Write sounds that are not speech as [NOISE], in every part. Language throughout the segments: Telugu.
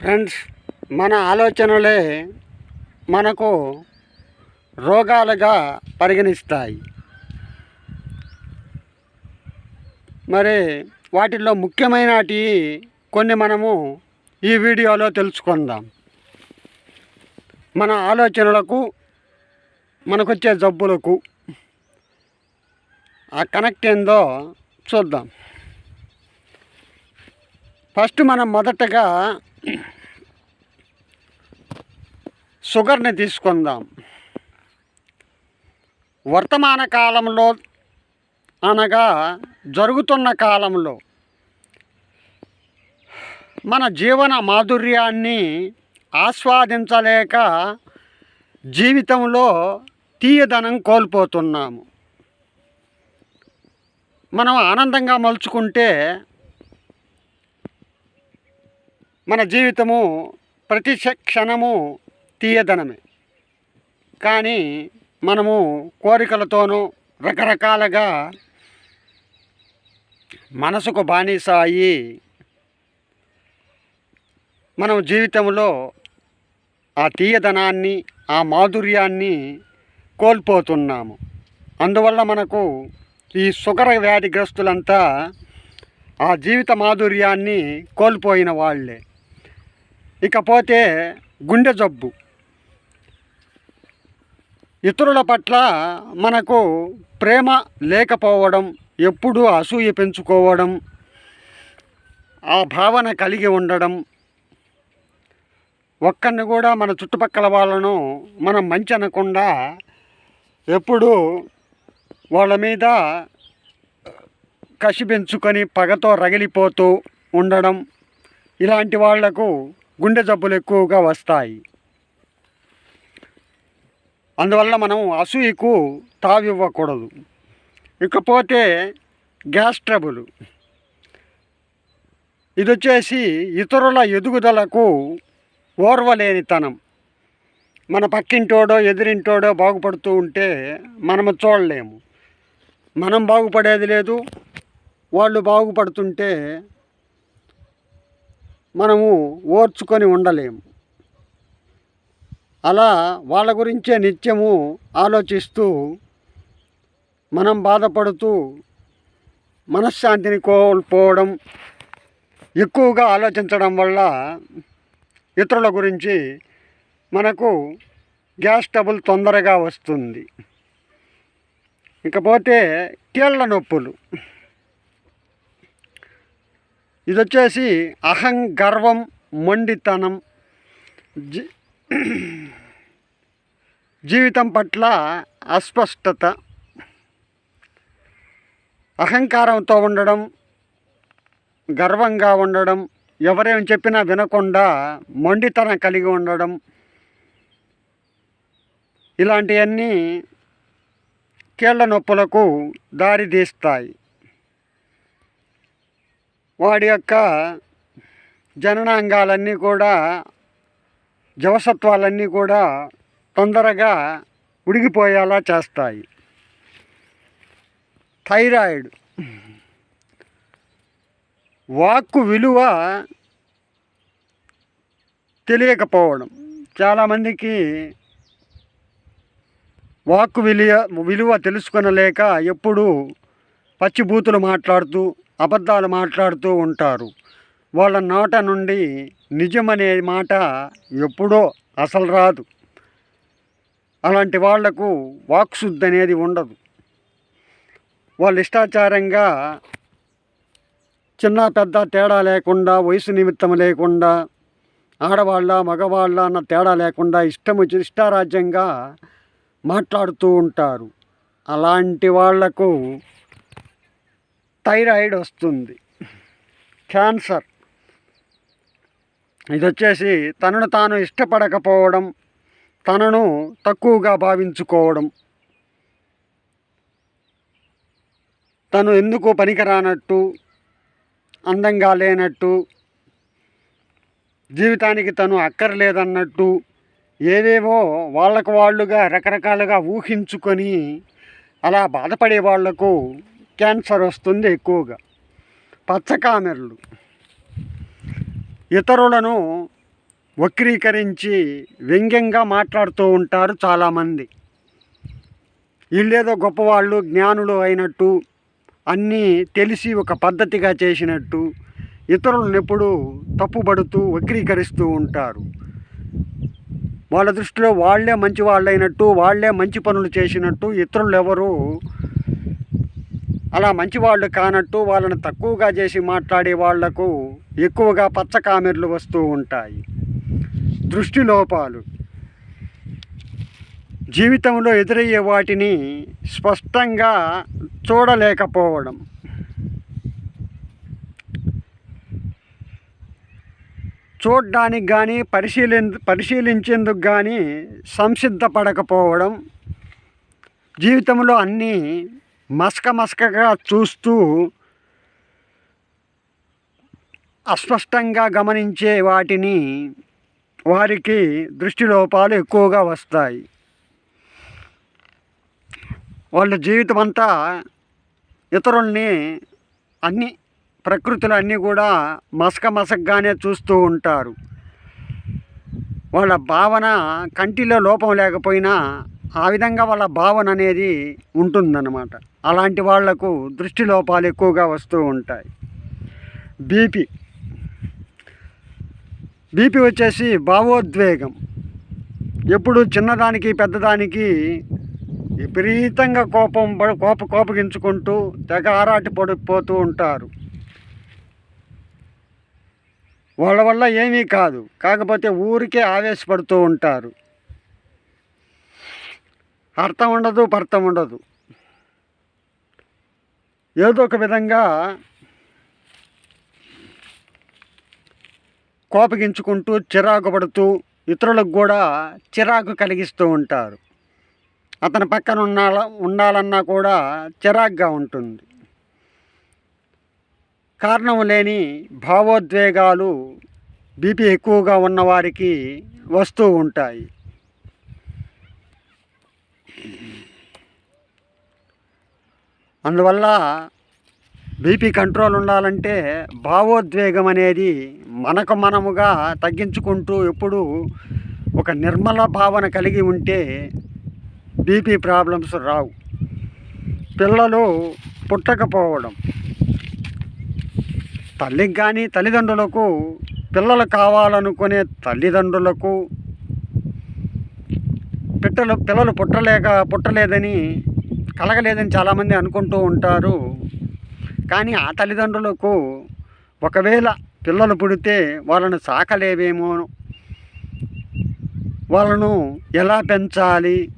ఫ్రెండ్స్ మన ఆలోచనలే మనకు రోగాలుగా పరిగణిస్తాయి. మరి వాటిల్లో ముఖ్యమైనటి కొన్ని మనము ఈ వీడియోలో తెలుసుకుందాం. మన ఆలోచనలకు మనకొచ్చే జబ్బులకు ఆ కనెక్ట్ ఏందో చూద్దాం. ఫస్ట్ మనం మొదటగా [CLEARS THROAT] షుగర్ని తీసుకుందాం. వర్తమాన కాలంలో అనగా జరుగుతున్న కాలంలో మన జీవన మాధుర్యాన్ని ఆస్వాదించలేక జీవితంలో తీయదనం కోల్పోతున్నాము. మనం ఆనందంగా మలుచుకుంటే మన జీవితము ప్రతి క్షణము తీయదనమే. కానీ మనము కోరికలతోనూ రకరకాలుగా మనసుకు బానిస అయ్యి మనం జీవితంలో ఆ తీయదనాన్ని ఆ మాధుర్యాన్ని కోల్పోతున్నాము. అందువల్ల మనకు ఈ సుగర వ్యాధిగ్రస్తులంతా ఆ జీవిత మాధుర్యాన్ని కోల్పోయిన వాళ్ళే. ఇకపోతే గుండె జబ్బు. ఇతరుల పట్ల మనకు ప్రేమ లేకపోవడం ఎప్పుడూ అసూయ పెంచుకోవడం ఆ భావన కలిగి ఉండడం ఒక్కరిని కూడా మన చుట్టుపక్కల వాళ్ళను మనం మంచి అనకుండా ఎప్పుడూ వాళ్ళ మీద కసి పెంచుకొని పగతో రగిలిపోతూ ఉండడం ఇలాంటి వాళ్ళకు గుండె జబ్బులు ఎక్కువగా వస్తాయి. అందువల్ల మనం అసూయకు తావివ్వకూడదు. ఇకపోతే గ్యాస్ ట్రబుల్. ఇది వచ్చేసి ఇతరుల ఎదుగుదలకు ఓర్వలేనితనం. మన పక్కింటోడో ఎదిరింటోడో బాగుపడుతూ ఉంటే మనము చూడలేము. మనం బాగుపడేది లేదు వాళ్ళు బాగుపడుతుంటే మనము ఓర్చుకొని ఉండలేము. అలా వాళ్ళ గురించే నిత్యము ఆలోచిస్తూ మనం బాధపడుతూ మనశ్శాంతిని కోల్పోవడం ఎక్కువగా ఆలోచించడం వల్ల ఇతరుల గురించి మనకు గ్యాస్ ట్రబుల్ తొందరగా వస్తుంది. ఇకపోతే కీళ్ళ నొప్పులు. ఇది వచ్చేసి అహం గర్వం మొండితనం జీ జీవితం పట్ల అస్పష్టత అహంకారంతో ఉండడం గర్వంగా ఉండడం ఎవరేం చెప్పినా వినకుండా మొండితనం కలిగి ఉండడం ఇలాంటివన్నీ కీళ్ళ నొప్పులకు దారితీస్తాయి. వాడి యొక్క జననాంగాలన్నీ కూడా జవసత్వాలన్నీ కూడా తొందరగా ఉడిగిపోయేలా చేస్తాయి. థైరాయిడ్. వాక్కు విలువ తెలియకపోవడం. చాలామందికి వాక్కు విలువ విలువ తెలుసుకొనలేక ఎప్పుడూ పచ్చిబూతులు మాట్లాడుతూ అబద్ధాలు మాట్లాడుతూ ఉంటారు. వాళ్ళ నోట నుండి నిజమనే మాట ఎప్పుడో అసలు రాదు. అలాంటి వాళ్ళకు వాక్శుద్ధి అనేది ఉండదు. వాళ్ళు ఇష్టాచారంగా చిన్న పెద్ద తేడా లేకుండా వయసు నిమిత్తం లేకుండా ఆడవాళ్ళ మగవాళ్ళ అన్న తేడా లేకుండా ఇష్టం వచ్చి ఇష్టారాజ్యంగా మాట్లాడుతూ ఉంటారు. అలాంటి వాళ్ళకు థైరాయిడ్ వస్తుంది. క్యాన్సర్. ఇది వచ్చేసి తనను తాను ఇష్టపడకపోవడం తనను తక్కువగా భావించుకోవడం. తను ఎందుకు పనికిరానట్టు అందంగా లేనట్టు జీవితానికి తను అక్కర్లేదన్నట్టు ఏవేవో వాళ్ళకు వాళ్ళుగా రకరకాలుగా ఊహించుకొని అలా బాధపడే వాళ్ళకు క్యాన్సర్ వస్తుంది ఎక్కువగా. పచ్చకామెర్లు. ఇతరులను వక్రీకరించి వ్యంగ్యంగా మాట్లాడుతూ ఉంటారు చాలామంది. వీళ్ళేదో గొప్పవాళ్ళు జ్ఞానులు అయినట్టు అన్నీ తెలిసి ఒక పద్ధతిగా చేసినట్టు ఇతరులను ఎప్పుడూ తప్పుపడుతూ వక్రీకరిస్తూ ఉంటారు. వాళ్ళ దృష్టిలో వాళ్ళే మంచి వాళ్ళైనట్టు వాళ్ళే మంచి పనులు చేసినట్టు ఇతరులు ఎవరు అలా మంచి వాళ్ళు కానట్టు వాళ్ళని తక్కువగా చేసి మాట్లాడే వాళ్ళకు ఎక్కువగా పచ్చ కామెర్లు వస్తూ ఉంటాయి. దృష్టి లోపాలు జీవితంలో ఎదురయ్యే వాటిని స్పష్టంగా చూడలేకపోవడం. చూడ్డానికి కానీ పరిశీలి పరిశీలించేందుకు కానీ సంసిద్ధపడకపోవడం. జీవితంలో అన్నీ మసక మసకగా చూస్తూ అస్పష్టంగా గమనించే వాటిని వారికి దృష్టి లోపాలు ఎక్కువగా వస్తాయి. వాళ్ళ జీవితం అంతా ఇతరుల్ని అన్ని ప్రకృతులు అన్నీ కూడా మసక మసకగానే చూస్తూ ఉంటారు. వాళ్ళ భావన కంటిలో లోపం లేకపోయినా ఆ విధంగా వాళ్ళ భావన అనేది ఉంటుందన్నమాట. అలాంటి వాళ్ళకు దృష్టి లోపాలు ఎక్కువగా వస్తూ ఉంటాయి. బీపీ. బీపీ వచ్చేసి భావోద్వేగం. ఎప్పుడు చిన్నదానికి పెద్దదానికి విపరీతంగా కోపం కోప కోపగించుకుంటూ తెగ ఆరాటి పడిపోతూ ఉంటారు. వాళ్ళ వల్ల ఏమీ కాదు. కాకపోతే ఊరికే ఆవేశపడుతూ ఉంటారు. అర్థం ఉండదు పర్థం ఉండదు. ఏదో ఒక విధంగా కోపగించుకుంటూ చిరాకు పడుతూ ఇతరులకు కూడా చిరాకు కలిగిస్తూ ఉంటారు. అతని పక్కన ఉండాల ఉండాలన్నా కూడా చిరాగ్గా ఉంటుంది. కారణం లేని భావోద్వేగాలు బీపీ ఎక్కువగా ఉన్నవారికి వస్తూ ఉంటాయి. అందువల్ల బీపీ కంట్రోల్ ఉండాలంటే భావోద్వేగం అనేది మనకు మనముగా తగ్గించుకుంటూ ఎప్పుడు ఒక నిర్మల భావన కలిగి ఉంటే బీపీ ప్రాబ్లమ్స్ రావు. పిల్లలు పుట్టకపోవడం తల్లికి కానీ తల్లిదండ్రులకు పిల్లలు కావాలనుకునే తల్లిదండ్రులకు పిట్టలు పిల్లలు పుట్టలేక పుట్టలేదని కలగలేదని చాలామంది అనుకుంటూ ఉంటారు. కానీ ఆ తల్లిదండ్రులకు ఒకవేళ పిల్లలు పుడితే వాళ్ళను సాకలేవేమో? వాళ్ళను ఎలా పెంచాలి?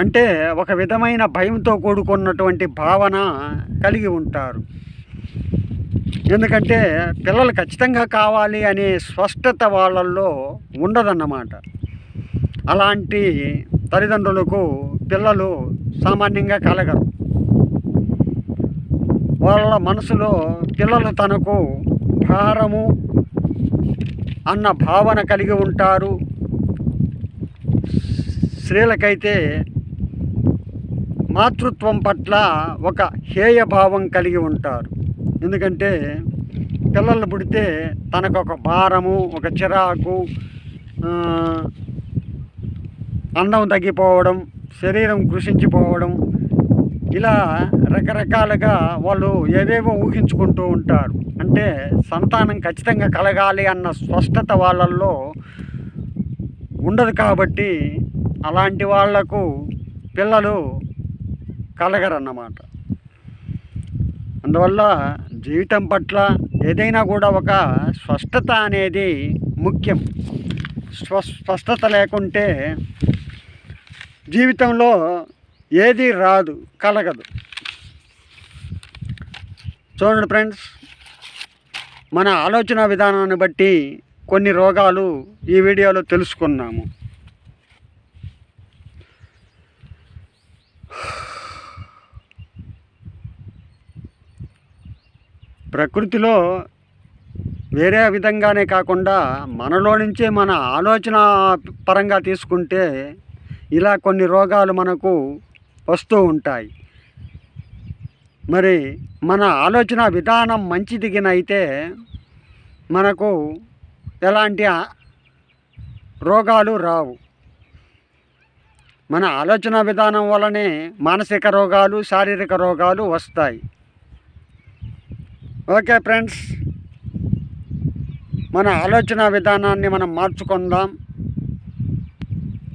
అంటే ఒక విధమైన భయంతో కూడుకున్నటువంటి భావన కలిగి ఉంటారు. ఎందుకంటే పిల్లలు ఖచ్చితంగా కావాలి అనే స్పష్టత వాళ్ళల్లో ఉండదన్నమాట. అలాంటి తల్లిదండ్రులకు పిల్లలు సామాన్యంగా కలగరు. వాళ్ళ మనసులో పిల్లలు తనకు భారము అన్న భావన కలిగి ఉంటారు. స్త్రీలకైతే మాతృత్వం పట్ల ఒక హేయభావం కలిగి ఉంటారు. ఎందుకంటే పిల్లలు పుడితే తనకు ఒక భారము ఒక చిరాకు అన్నం అందం తగ్గిపోవడం శరీరం కృషించిపోవడం ఇలా రకరకాలుగా వాళ్ళు ఏవేవో ఊహించుకుంటూ ఉంటారు. అంటే సంతానం ఖచ్చితంగా కలగాలి అన్న స్పష్టత వాళ్ళల్లో ఉండదు కాబట్టి అలాంటి వాళ్ళకు పిల్లలు కలగరన్నమాట. అందువల్ల జీవితం పట్ల ఏదైనా కూడా ఒక స్పష్టత అనేది ముఖ్యం. స్వ స్పష్టత లేకుంటే జీవితంలో ఏది రాదు కలగదు. చూడండి ఫ్రెండ్స్ మన ఆలోచన విధానాన్ని బట్టి కొన్ని రోగాలు ఈ వీడియోలో తెలుసుకున్నాము. ప్రకృతిలో వేరే విధంగానే కాకుండా మనలో నుంచే మన ఆలోచన పరంగా తీసుకుంటే ఇలా కొన్ని రోగాలు మనకు వస్తూ ఉంటాయి. మరి మన ఆలోచన విధానం మంచిదిగినైతే మనకు ఎలాంటి రోగాలు రావు. మన ఆలోచన విధానం వల్లనే మానసిక రోగాలు శారీరక రోగాలు వస్తాయి. ఓకే ఫ్రెండ్స్ మన ఆలోచన విధానాన్ని మనం మార్చుకుందాం.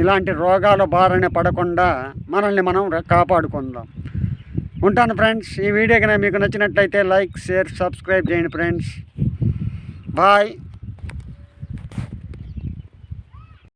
ఇలాంటి రోగాల బారిన పడకుండా మనల్ని మనం కాపాడుకుందాం. ఉంటాను ఫ్రెండ్స్. ఈ వీడియో కనుక మీకు నచ్చినట్లయితే లైక్ షేర్ సబ్స్క్రైబ్ చేయండి ఫ్రెండ్స్. బాయ్.